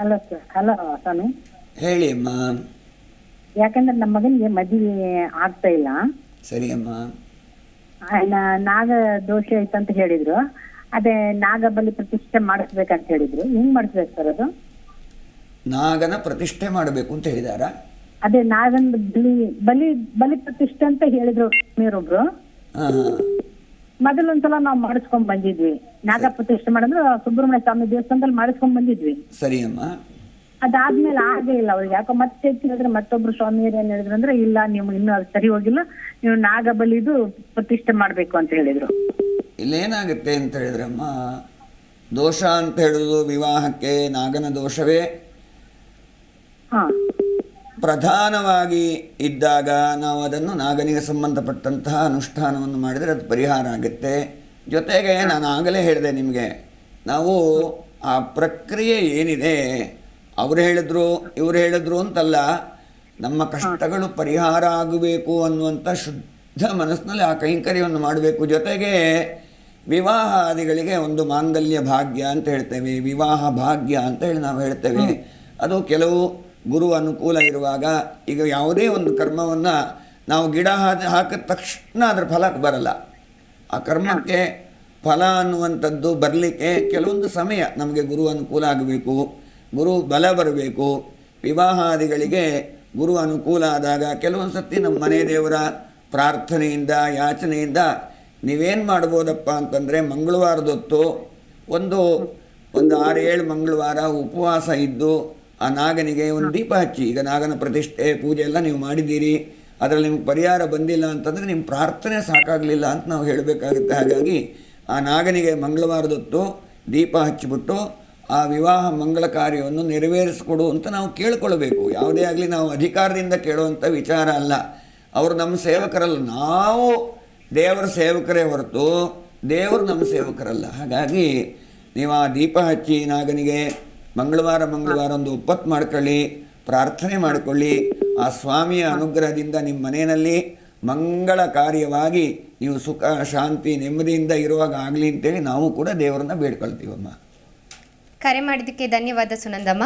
Hello sir. Hello ಸ್ವಾಮಿ. ಹೇಳಿ ಅಮ್ಮ. ಯಾಕಂದ್ರೆ ನಮ್ಮ ಮಗನಿಗೆ ಮದುವೆ ಆಗ್ತಾ ಇಲ್ಲ. ಸರಿ ಅಮ್ಮ. ನಾ- ನಾಗ ದೋಷ ಅಂತ ಹೇಳಿದ್ರು. ಅದೇ ನಾಗ ಬಲಿ ಪ್ರತಿಷ್ಠೆ ಮಾಡಿಸ್ಬೇಕಂತ ಹೇಳಿದ್ರು. ಹೆಂಗ್ ಮಾಡಿಸ್ಬೇಕು ಸರ್ ಅದು? ನಾಗನ ಪ್ರತಿಷ್ಠೆ ಮಾಡಬೇಕು ಅಂತ ಹೇಳಿದಾರ? ಅದೇ ನಾಗನ್ ಬಲಿ ಬಲಿ ಬಲಿ ಪ್ರತಿಷ್ಠೆ ಅಂತ ಹೇಳಿದ್ರು ಹಾಂ ಹಾಂ. ಮೊದಲೊಂದ್ಸಲ ನಾವು ಮಾಡಿಸ್ಕೊಂಡ್ ಬಂದಿದ್ವಿ. ನಾಗ ಪ್ರತಿಷ್ಠೆ ಮಾಡಿದ್ರೆ? ಸುಬ್ರಹ್ಮಣ್ಯ ಸ್ವಾಮಿ ದೇವಸ್ಥಾನದಲ್ಲಿ ಮಾಡಿಸ್ಕೊಂಡ್ ಬಂದಿದ್ವಿ. ಸರಿ ಅಮ್ಮ. ಅದಾದ್ಮೇಲೆ ಆಗೇ ಇಲ್ಲ ಅವ್ರಿಗೆ. ಯಾಕೋ ಮತ್ತೆ ಕೇಳಿದ್ರೆ ಮತ್ತೊಬ್ರು ಸ್ವಾಮಿಯರು ಏನ್ ಹೇಳಿದ್ರು ಅಂದ್ರೆ ಇಲ್ಲ ನೀವು ಇನ್ನೂ ಅದು ಸರಿ ಹೋಗಿಲ್ಲ. ನೀವು ನಾಗ ಬಲಿದು ಪ್ರತಿಷ್ಠೆ ಮಾಡ್ಬೇಕು ಅಂತ ಹೇಳಿದ್ರು. ಇಲ್ಲೇನಾಗುತ್ತೆ ಅಂತ ಹೇಳಿದ್ರಮ್ಮ ದೋಷ ಅಂತ ಹೇಳುದು ವಿವಾಹಕ್ಕೆ ನಾಗನ ದೋಷವೇ. ಹಾ. ಪ್ರಧಾನವಾಗಿ ಇದ್ದಾಗ ನಾವು ಅದನ್ನು ನಾಗನಿಗೆ ಸಂಬಂಧಪಟ್ಟಂತಹ ಅನುಷ್ಠಾನವನ್ನು ಮಾಡಿದರೆ ಅದು ಪರಿಹಾರ ಆಗುತ್ತೆ. ಜೊತೆಗೆ ನಾನು ಆಗಲೇ ಹೇಳಿದೆ ನಿಮಗೆ ನಾವು ಆ ಪ್ರಕ್ರಿಯೆ ಏನಿದೆ ಅವರು ಹೇಳಿದ್ರು ಇವರು ಹೇಳಿದ್ರು ಅಂತಲ್ಲ ನಮ್ಮ ಕಷ್ಟಗಳು ಪರಿಹಾರ ಆಗಬೇಕು ಅನ್ನುವಂಥ ಶುದ್ಧ ಮನಸ್ಸಿನಲ್ಲಿ ಆ ಕೈಂಕರ್ಯವನ್ನು ಮಾಡಬೇಕು. ಜೊತೆಗೆ ವಿವಾಹಾದಿಗಳಿಗೆ ಒಂದು ಮಾಂಗಲ್ಯ ಭಾಗ್ಯ ಅಂತ ಹೇಳ್ತೇವೆ ವಿವಾಹ ಭಾಗ್ಯ ಅಂತ ಹೇಳಿ ನಾವು ಹೇಳ್ತೇವೆ. ಅದು ಕೆಲವು ಗುರು ಅನುಕೂಲ ಇರುವಾಗ ಈಗ ಯಾವುದೇ ಒಂದು ಕರ್ಮವನ್ನು ನಾವು ಗಿಡ ಹಾಕಿ ಹಾಕಿದ ತಕ್ಷಣ ಅದರ ಫಲ ಬರಲ್ಲ. ಆ ಕರ್ಮಕ್ಕೆ ಫಲ ಅನ್ನುವಂಥದ್ದು ಬರಲಿಕ್ಕೆ ಕೆಲವೊಂದು ಸಮಯ ನಮಗೆ ಗುರು ಅನುಕೂಲ ಆಗಬೇಕು, ಗುರು ಬಲ ಬರಬೇಕು. ವಿವಾಹಾದಿಗಳಿಗೆ ಗುರು ಅನುಕೂಲ ಆದಾಗ ಕೆಲವೊಂದು ಸತಿ ನಮ್ಮ ಮನೆ ದೇವರ ಪ್ರಾರ್ಥನೆಯಿಂದ, ಯಾಚನೆಯಿಂದ ನೀವೇನು ಮಾಡ್ಬೋದಪ್ಪ ಅಂತಂದರೆ ಮಂಗಳವಾರದೊತ್ತು ಒಂದು ಒಂದು ಆರು ಏಳು ಮಂಗಳವಾರ ಉಪವಾಸ ಇದ್ದು ಆ ನಾಗನಿಗೆ ಒಂದು ದೀಪ ಹಚ್ಚಿ ಈಗ ನಾಗನ ಪ್ರತಿಷ್ಠೆ ಪೂಜೆ ಎಲ್ಲ ನೀವು ಮಾಡಿದ್ದೀರಿ ಅದರಲ್ಲಿ ನಿಮ್ಗೆ ಪರಿಹಾರ ಬಂದಿಲ್ಲ ಅಂತಂದರೆ ನಿಮ್ಮ ಪ್ರಾರ್ಥನೆ ಸಾಕಾಗಲಿಲ್ಲ ಅಂತ ನಾವು ಹೇಳಬೇಕಾಗುತ್ತೆ. ಹಾಗಾಗಿ ಆ ನಾಗನಿಗೆ ಮಂಗಳವಾರದೊತ್ತು ದೀಪ ಹಚ್ಚಿಬಿಟ್ಟು ಆ ವಿವಾಹ ಮಂಗಳ ಕಾರ್ಯವನ್ನು ನೆರವೇರಿಸ್ಕೊಡು ಅಂತ ನಾವು ಕೇಳ್ಕೊಳ್ಬೇಕು. ಯಾವುದೇ ಆಗಲಿ ನಾವು ಅಧಿಕಾರದಿಂದ ಕೇಳುವಂಥ ವಿಚಾರ ಅಲ್ಲ. ಅವರು ನಮ್ಮ ಸೇವಕರಲ್ಲ. ನಾವು ದೇವರ ಸೇವಕರೇ ಹೊರತು ದೇವರು ನಮ್ಮ ಸೇವಕರಲ್ಲ. ಹಾಗಾಗಿ ನೀವು ಆ ದೀಪ ಹಚ್ಚಿ ನಾಗನಿಗೆ ಮಂಗಳವಾರ ಮಂಗಳವಾರ ಒಂದು ಒಪ್ಪತ್ತು ಮಾಡ್ಕೊಳ್ಳಿ ಪ್ರಾರ್ಥನೆ ಮಾಡಿಕೊಳ್ಳಿ. ಆ ಸ್ವಾಮಿಯ ಅನುಗ್ರಹದಿಂದ ನಿಮ್ಮ ಮನೆಯಲ್ಲಿ ಮಂಗಳ ಕಾರ್ಯವಾಗಿ ನೀವು ಸುಖ ಶಾಂತಿ ನೆಮ್ಮದಿಯಿಂದ ಇರುವಾಗ ಆಗಲಿ ಅಂತೇಳಿ ನಾವು ಕೂಡ ದೇವರನ್ನ ಬೇಡ್ಕೊಳ್ತೀವಮ್ಮ. ಕರೆ ಮಾಡಿದ್ದಕ್ಕೆ ಧನ್ಯವಾದ ಸುನಂದಮ್ಮ.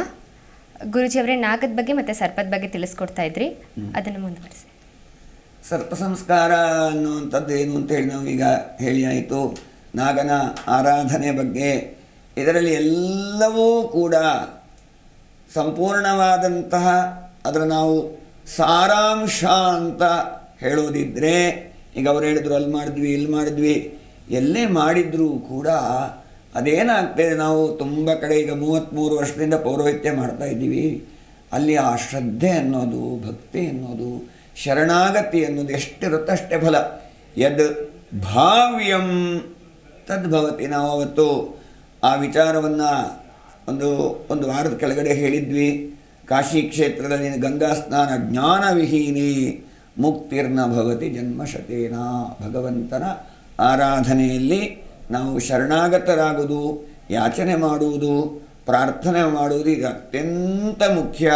ಗುರುಜಿಯವರೇ ನಾಗದ ಬಗ್ಗೆ ಮತ್ತೆ ಸರ್ಪದ ಬಗ್ಗೆ ತಿಳಿಸ್ಕೊಡ್ತಾ ಇದ್ರಿ. ಅದನ್ನು ಮುಂದುವರಿಸಿ. ಸರ್ಪ ಸಂಸ್ಕಾರ ಅನ್ನುವಂಥದ್ದು ಏನು ಅಂತೇಳಿ ನಾವೀಗ ಹೇಳಿ ಆಯಿತು. ನಾಗನ ಆರಾಧನೆ ಬಗ್ಗೆ ಇದರಲ್ಲಿ ಎಲ್ಲವೂ ಕೂಡ ಸಂಪೂರ್ಣವಾದಂತಹ ಅದರ ನಾವು ಸಾರಾಂಶ ಅಂತ ಹೇಳೋದಿದ್ದರೆ ಈಗ ಅವ್ರು ಹೇಳಿದ್ರು, ಅಲ್ಲಿ ಮಾಡಿದ್ವಿ, ಇಲ್ಲಿ ಮಾಡಿದ್ವಿ, ಎಲ್ಲೇ ಮಾಡಿದ್ರೂ ಕೂಡ ಅದೇನಾಗ್ತದೆ, ನಾವು ತುಂಬ ಕಡೆ ಈಗ ಮೂವತ್ತ್ಮೂರು ವರ್ಷದಿಂದ ಪೌರೋಹಿತ್ಯ ಮಾಡ್ತಾ ಇದ್ದೀವಿ. ಅಲ್ಲಿ ಆ ಶ್ರದ್ಧೆ ಅನ್ನೋದು, ಭಕ್ತಿ ಅನ್ನೋದು, ಶರಣಾಗತಿ ಅನ್ನೋದು ಎಷ್ಟಿರುತ್ತೆ ಅಷ್ಟೇ ಫಲ. ಯದ್ ಭಾವ್ಯಂ ತದ್ಭವತಿ. ನಾವು ಅವತ್ತು ಆ ವಿಚಾರವನ್ನು ಒಂದು ಒಂದು ವಾರದ ಕೆಳಗಡೆ ಹೇಳಿದ್ವಿ. ಕಾಶಿ ಕ್ಷೇತ್ರದಲ್ಲಿ ಗಂಗಾ ಸ್ನಾನ ಜ್ಞಾನವಿಹೀನಿ ಮುಕ್ತಿರ್ನ ಭವತಿ ಜನ್ಮಶತೇನ ಭಗವಂತನ ಆರಾಧನೆಯಲ್ಲಿ ನಾವು ಶರಣಾಗತರಾಗುವುದು, ಯಾಚನೆ ಮಾಡುವುದು, ಪ್ರಾರ್ಥನೆ ಮಾಡುವುದು ಇದು ಅತ್ಯಂತ ಮುಖ್ಯ.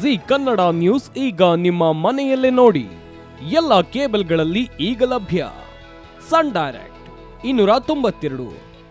ಜಿ ಕನ್ನಡ ನ್ಯೂಸ್ ಈಗ ನಿಮ್ಮ ಮನೆಯಲ್ಲೇ ನೋಡಿ. ಎಲ್ಲ ಕೇಬಲ್ಗಳಲ್ಲಿ ಈಗ ಲಭ್ಯ. ಸನ್ ಡೈರೆಕ್ಟ್, ಇನ್ನೂರ ತೊಂಬತ್ತೆರಡು.